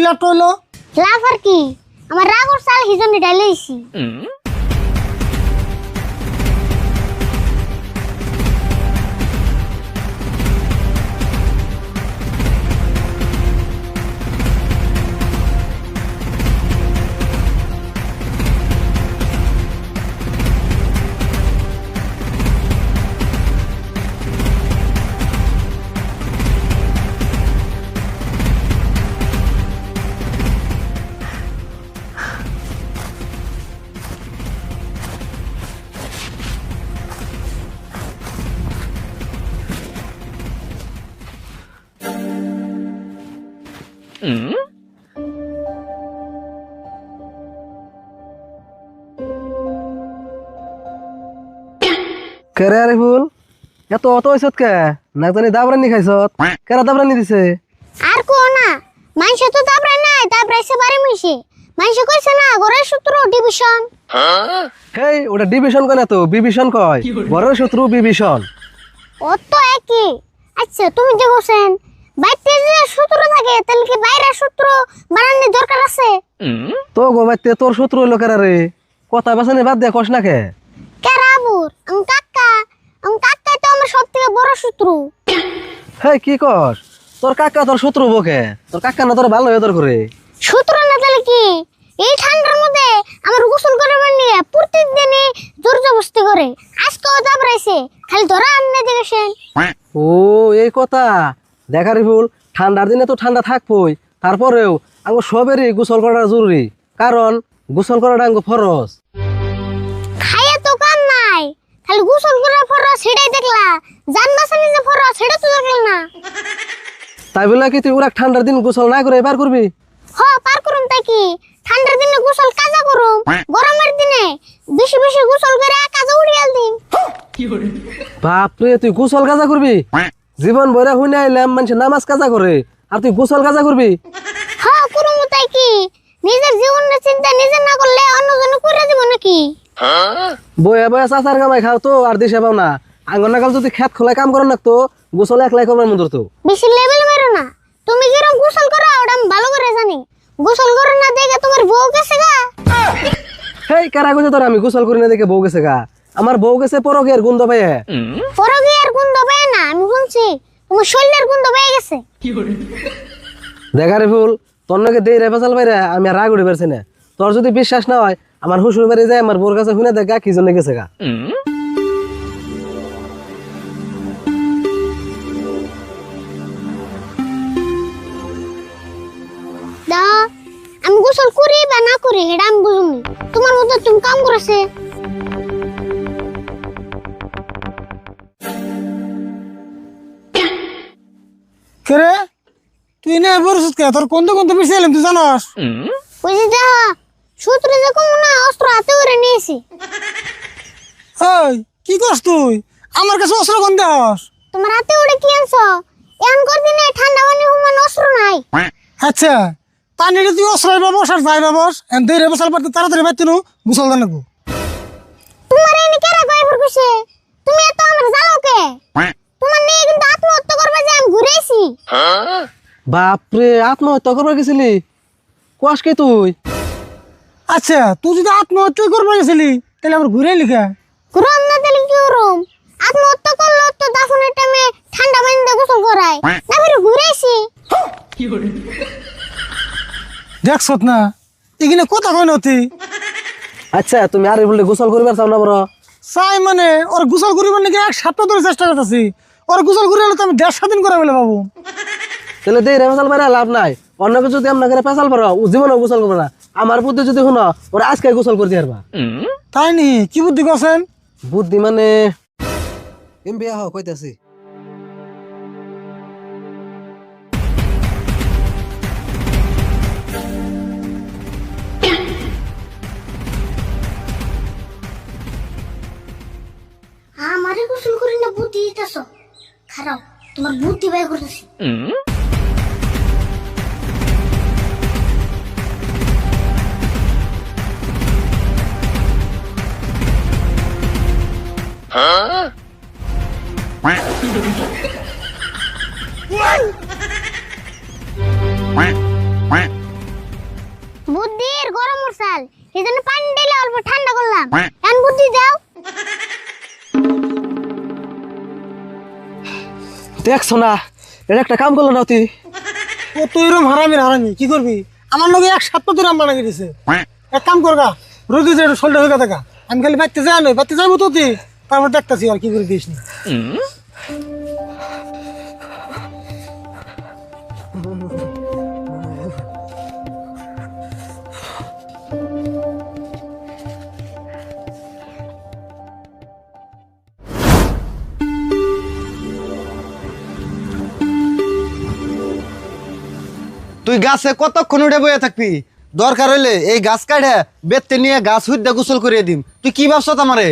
কি লাভ হইল লাভ আর কি? আমার রাগর চাল হিজনে ডাইলেছি কেরে আরে ফুল এত অত হইছত কে? না জানি দাবরানি খাইছত? কেরা দাবরানি দিছে? আর কো না মানুষ তো তাপরে নাই এসে বাড়ি মিশে মানুষ কইছে না ঘরের সূত্র ডিভিশন। হেই ওটা ডিভিশন কয় না তো? বিভীষণ কয়। বড় শত্রু বিভীষণ। ও তো একই। আচ্ছা তুমি যে বলছেন বাইতে যে সূত্র থাকে তাহলে কি বাইরের সূত্র বানানোর দরকার আছে? তো গো বাইতে তোর শত্রু হইল কেরা রে? কথা বাসানি বাদ দিয়া কস না কে? কেরাবুর আম কাকা? আম কাকা তো আমার সব থেকে বড় শত্রু। হেই কি কস? তোর কাকা তোর শত্রু বকে তোর কাকা না তোর ভালো হয়ে তোর করে শত্রু না তাহলে কি? এই ঠান্ডার মধ্যে আমার গোসল করাবার নিয়ে প্রত্যেক দিনই জোর জবস্তি করে। আজকেও দাবড়াইছে খালি ধরা আনতে দেখেছেন। ও এই কথা। দেখারি ফুল ঠান্ডার দিনে তো ঠান্ডা থাকবই তারপরেও আঙ্গো সবেরই গোসল করাটা জরুরি কারণ গোসল করাটা আঙ্গো ফরজ। খাইয়ে তো কাম নাই খালি গোসল সেটাই দেখলা জান বাসানি যে পর সেটা তো দেখল না। তাই বলে কি তুই ওরা ঠান্ডার দিন গোসল না করে এবার করবি? হ পার করুম তাই কি ঠান্ডার দিনে গোসল কাজা করুম গরমের দিনে বেশি বেশি গোসল করে কাজা উড়িয়াল দিন বাপরে তুই গোসল কাজা করবি? জীবন বইরা হুইনে আইলাম মানুষ নামাজ কাজা করে। আর তুই গোসল কাজা করবি? হ করুম তাই কি? নিজের জীবনের চিন্তা নিজে না করলে অন্যজনে করে দিব নাকি? বইয়া বইয়া চাচার কামাই খাও তো আর দিশে পাও না। আঙ্গন নাগাল যদি খেত খোলায় কাম করেন তো গোসল একলাই করবার মন্দির তো বেশি লেভেল মেরো না। তুমি কিরম গোসল করো ওটা আমি ভালো করে জানি। গোসল করো না দেখে তোমার বউ গেছে গা। হেই কারা গেছে তোর আমি গোসল করি না দেখে বউ গেছে গা? আমার বউ গেছে পরকের গন্ধ পাইয়ে পরগে আর গন্ধ পায় না আমি শুনছি তোমার শরীরের গন্ধ পেয়ে গেছে। দেখারে ফুল তোর নাকি দেই রেফা চাল বাইরে আমি আর রাগ উঠে পারছি না। তোর যদি বিশ্বাস না হয় আমার হুসুর বাড়ি যায় আমার বোর কাছে শুনে দেখা কি জন্য গেছে গা। দা আমি গোসল করি বা না করি এটা আমি বুঝুনি। তোমার মতো তুমি কাম করেছে। কে রে? তুই না বলছিস কে? তোর কোন কোন বেশি এলাম তুই জানাস? ওই যে যা সূত্রে যে কম না অস্ত্র হাতে করে নিয়েছি। ওই কি করস তুই? আমার কাছে অস্ত্র কোন দেহস তোমার হাতে উড়ে কি আনছো? এমন কর দিনে ঠান্ডা পানি হুমান অস্ত্র নাই। আচ্ছা পানিরে তুই অস্ত্র বাবস আর যাই বাবস এন দেই রে বসাল পারতে তাড়াতাড়ি বাইতে নু গুসল দান নাকু তোমার এনে কেরা কয় ফুরকুছে তুমি এত আমার জ্বালাও কে? তোমার নিয়ে কিন্তু আমি ঘুরেছি। বাপরে আত্মহত্যা করবার গেছিলি? কোয়াস কি তুই? আচ্ছা তুই যদি আত্মহত্যা করবে গেছিলি তাহলে আমার ঘুরে লিখা ঘুরম না তাহলে কি করুম? আত্মহত্যা করল তো দাফনের টাইমে ঠান্ডা পানি দিয়ে গোসল করায়। না ফিরে ঘুরেছি। দেখছত না এখানে কথা কয় নতি আচ্ছা তুমি আর বলে গোসল করিবার চাও না বড়। চাই মানে ওর গোসল করিবার নাকি এক সপ্তাহ ধরে চেষ্টা করতেছি। ওর গোসল করি হলে তো আমি দেড় দিন করে বলে বাবু। তাহলে দেই লাভ নাই। অন্য কিছু যদি আপনার করে পেশাল পারো ও জীবনে গোসল করবে না। আমার বুদ্ধি যদি শুনো ওরা আজকে গোসল করতে পারবা তাই নি? কি বুদ্ধি করছেন? বুদ্ধি মানে এম বিয়া হও কইতাছি। বুদ্ধি বাই করতেছি। বুদ্ধির গরম মশাল এই জন্য পানি ঢেলে অল্প ঠান্ডা করলাম। এখন বুদ্ধি দাও। দেখছ না এটা একটা কাম করল না তুই? ও তুই এরম হারামি হারামি কি করবি? আমার লগে এক সাত তুই রাম বানা দিছে। এক কাম করগা রোগী যে শরীরটা হয়ে দেখা। আমি খালি বাড়তে যাই নয় বাড়তে যাব তো তুই? তারপর দেখতেছি আর কি করে দিস নি। তুই গাছে কতক্ষণ উঠে বয়ে থাকবি? দরকার হইলে এই গাছ কাটে বেতে নিয়ে গাছ হুইদ্যা গোসল করিয়ে দিম। তুই কি ভাবছ আমারে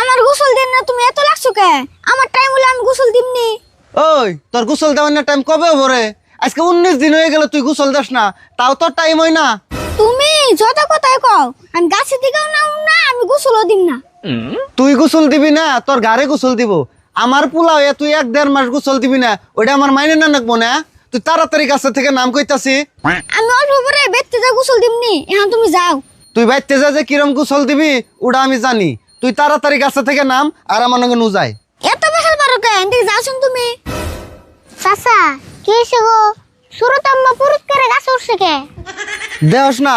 আমার গোসল দেন না তুমি এত লাগছো কে? আমার টাইম হলে আমি গোসল দিমনি। ওই তোর গোসল দেওয়ার টাইম কবে ভরে আজকে উনিশ দিন হয়ে গেল তুই গোসল দাস না। তাও তোর টাইম হয় না। তুমি যত কথাই কও আমি গাছের দিকেও নাও না আমি গোসলও দিম না। তুই গোসল দিবি না তোর গাড়ে গোসল দিব। আমার পোলাও তুই এক দেড় মাস গোসল দিবি না ওটা আমার মাইনে না নাকবো না? তুই তাড়াতাড়ি গাছের থেকে নাম কইতাছি। আমি অল্প পরে বেতে যা গোসল দিমনি এখন তুমি যাও। তুই বাইতে যা যে কিরম গোসল দিবি ওটা আমি জানি। তুই তাড়াতাড়ি গাছের থেকে নাম আর আমার নাকি নু যায়। এত বেসাল পারো কে এদিকে যাওছুন তুমি? চাচা কি হয়েছে গো? শুরু তো আম্মা পুরুত করে গাছ উঠছে কে? দেহস না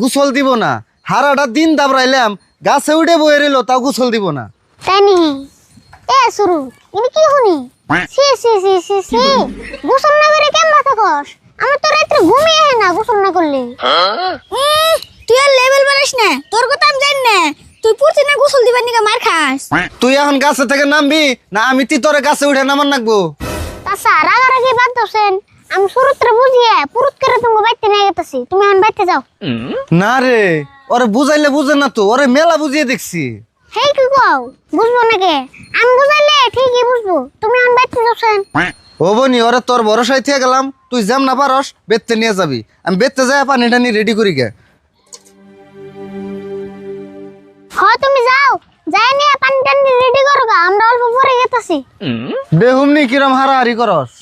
গোসল দিব না। হারাটা দিন দাবরাইলাম গাছে উঠে বয়ে রইল তাও গোসল দিব না। তাই নি এ শুরু ইনি কি শুনি? সি সি সি সি সি গোসল না কেন কস আমার তো রাত্রে ঘুমিয়ে হয় না গোসল না করলে। উম, তুই আর লেভেল বাড়াস না তোর কথা আমি জানি না। তুই পুরছি না গোসল দিবার নিকা মার খাস। তুই এখন গাছে থেকে নামবি না আমি তি তোরে গাছে উঠে নামান নাকবো তাছা রাগারাগি বাদ দোসেন আমি শুরুত্রে বুঝিয়ে পুরুত করে তুমি বাইতে নিয়ে গেতেছি। তুমি এখন বাইতে যাও। না রে ওরে বুঝাইলে বুঝে না তো ওরে মেলা বুঝিয়ে দেখছি। হেই কি কও? বুঝব নাকি? আমি বুঝাইলে ঠিকই বুঝব। তুমি এখন বাইতে যাচ্ছেন ও বনি ওরে তোর ভরসায় থেকে গেলাম। তুই যেম না পারস বেততে নিয়ে যাবি। আমি বেততে যাই পানি টানি রেডি করি গে। হ তুমি যাও। যাই নিয়ে পানি টানি রেডি করো গা, আমরা অল্প পরে গেতেছি। বেহুমনি কিরম হারাহারি করস?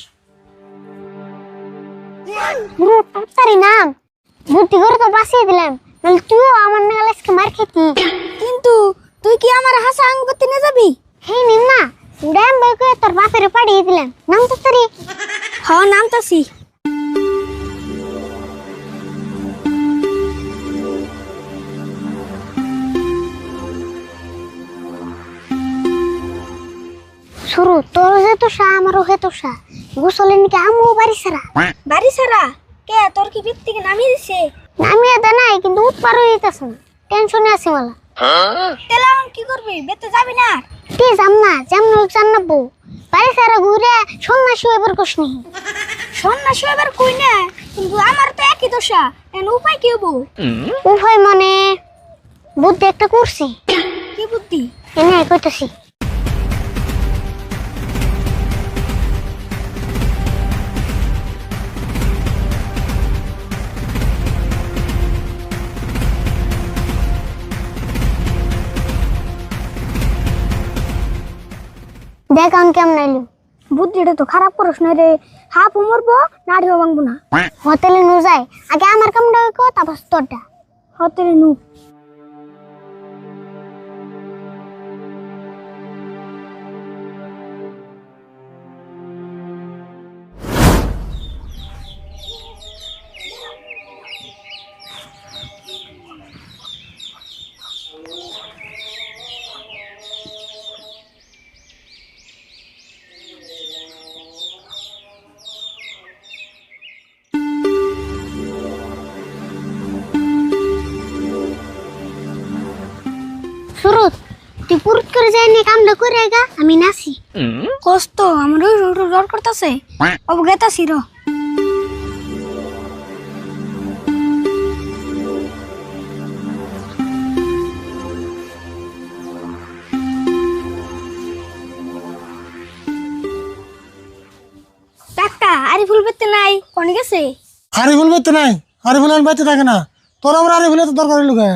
পুরো তাড়াতাড়ি নাম। বুদ্ধি করে তো বাঁচিয়ে দিলাম। নাহলে তুইও আমার নাগাল আজকে মার খেতি। কিন্তু তুই কি আমার হাসা আঙ্গপতি নিয়ে যাবি? হে নিন না ড্যাম বই করে তোর বাপের পাঠিয়ে দিলাম। নাম তো তারি হ নাম তাসি শুরু তোর যে তো সা আমারও হে তো সা গোসলের নিকে আমু বাড়ি সারা বাড়ি সারা কে তোর কি বৃত্তি থেকে নামিয়ে দিছে? নামিয়ে দে নাই কিন্তু উৎপার হয়ে যেতেছে না। টেনশনে আছে মালা। তেলা কি করবি? বেতে যাবি না তে যাম না যেমন হোক জানাব বাড়ি সারা ঘুরে সন্ন্যাসী এবার কসনি সন্ন্যাসী এবার কই না? কিন্তু আমার তো একই দশা এন উপায় কি হব? উপায় মানে বুদ্ধি একটা করছি। কি বুদ্ধি? এনে কইতাছি। দেখ আমি কেমন আইলো। বুদ্ধিটা তো খারাপ করিস না রে। হাফ উমরবো নাড়িও ভাঙবো না। হোটেলে নু যাই আগে আমার কামটা কো তারপর তোরটা। হোটেলে নু। করে যাই নি কামটা করে গা আমি নাসি কষ্ট আমার জ্বর করতেছে। অবগেতাছি র। টাকা আরিফুল পেতে নাই কোন গেছে? আরিফুল বেতে নাই আরিফুল আর বেঁচে থাকে না। তোর আমার আরিফুল তো দরকার হইল কে?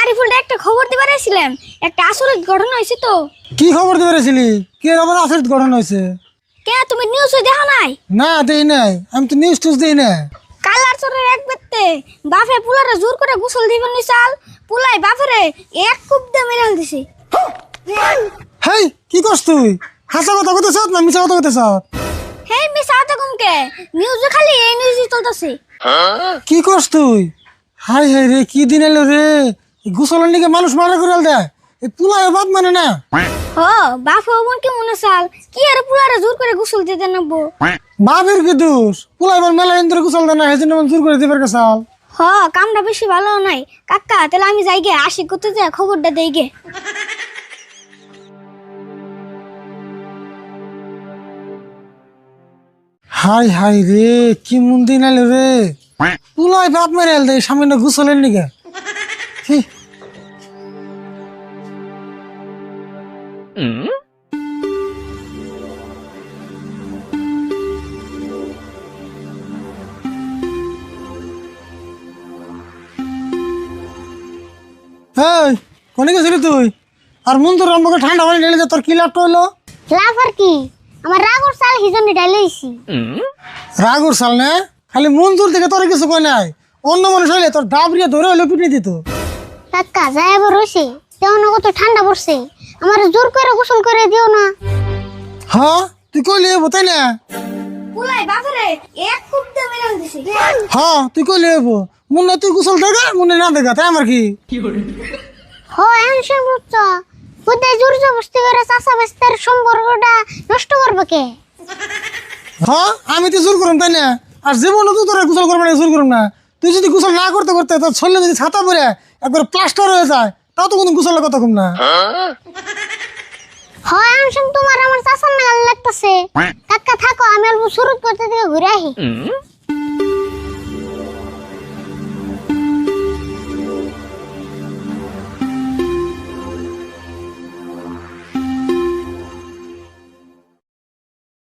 আরিফুলটা একটা খবর দিবার এসেছিলাম একটা আসলে ঘটনা হয়েছে তো। কি খবর দিতে পেরেছিলি কি আবার আচরিত ঘটনা হয়েছে কে তুমি নিউজ দেখো নাই? না দেই নাই। আমি তো নিউজ টুজ দিই না কালার চরের এক বেতে বাপে পুলারে জোর করে গোসল দিবেন নি চাল পুলাই বাপরে এক কুপ দিয়ে মেরে দিছে হেই কি করছ তুই? হাসা কথা কইতেছ না মিছা কথা কইতেছ? হেই মিসা আতে কমকে নিউজে খালি এই নিউজই চলতেছে। কি করছ তুই? হাই হাই রে কি দিন এলো রে? গোসলের নিকে মানুষ মারা করে দেয় এই পুলায় বাপ মানে না। হ বাপ হবন কি মনে চাল কি আর পুলারে জোর করে গোসল দিতে নেব বাপের কি দোষ? পুলাই বল মেলা ইন্দ্র গোসল দেনা সেই জন্য জোর করে দিবার কাছাল হ কামটা বেশি ভালো নাই। কাকা তাহলে আমি যাই গে আসি করতে যাই খবরটা দেই গে। হাই হাই রে কি মন দিন এলো রে পুলাই বাপ মেরে এল দেয় সামনে গোসলের নিকে কোনে গেছিলি তুই? আর মন তোর আমাকে ঠান্ডা পানি ঢেলে যে তোর কি লাভ হইল লাভ আর কি? আমার রাগর চাল হিজনে ডাইলেইছি রাগ উঠছাল না? খালি মঞ্জুর থেকে তোর কিছু কয় নাই। অন্য মানুষ হইলে তোর ডাবরিয়া ধরে হইলে পিটিয়ে দিত। কাকা যাই আবার হইছে তেমন কত ঠান্ডা পড়ছে। আমার জোর করে গোসল করে দিও না। হ্যাঁ তুই কইলি হইব তাই না? পুলাই বাপরে এক কুপ দিয়ে মেরে দিছে হ্যাঁ তুই কইলি হইব। মুন্না তুই গোসল দেখা মুন্না না দেখা তাই আমার কি? হ এমন শুন বুঝছ। বুদ্ধাই জোর জবস্তি করে চাষা বাস্তার সম্পর্কটা নষ্ট করবে কে? হ্যাঁ আমি তো জোর করুম তাই না? আর জীবনে তো তোরা গোসল করবে না জোর করুম না। তুই যদি গোসল না করতে করতে তোর শরীরে যদি ছাতা পরে একবার প্লাস্টার হয়ে যায় তাও তো কোনো গোসলের কথা কম না। হ এমন শুন তোমার আমার চাষার নাগাল লাগতেছে। কাকা থাকো আমি অল্প শুরু করতে দিকে ঘুরে আহি।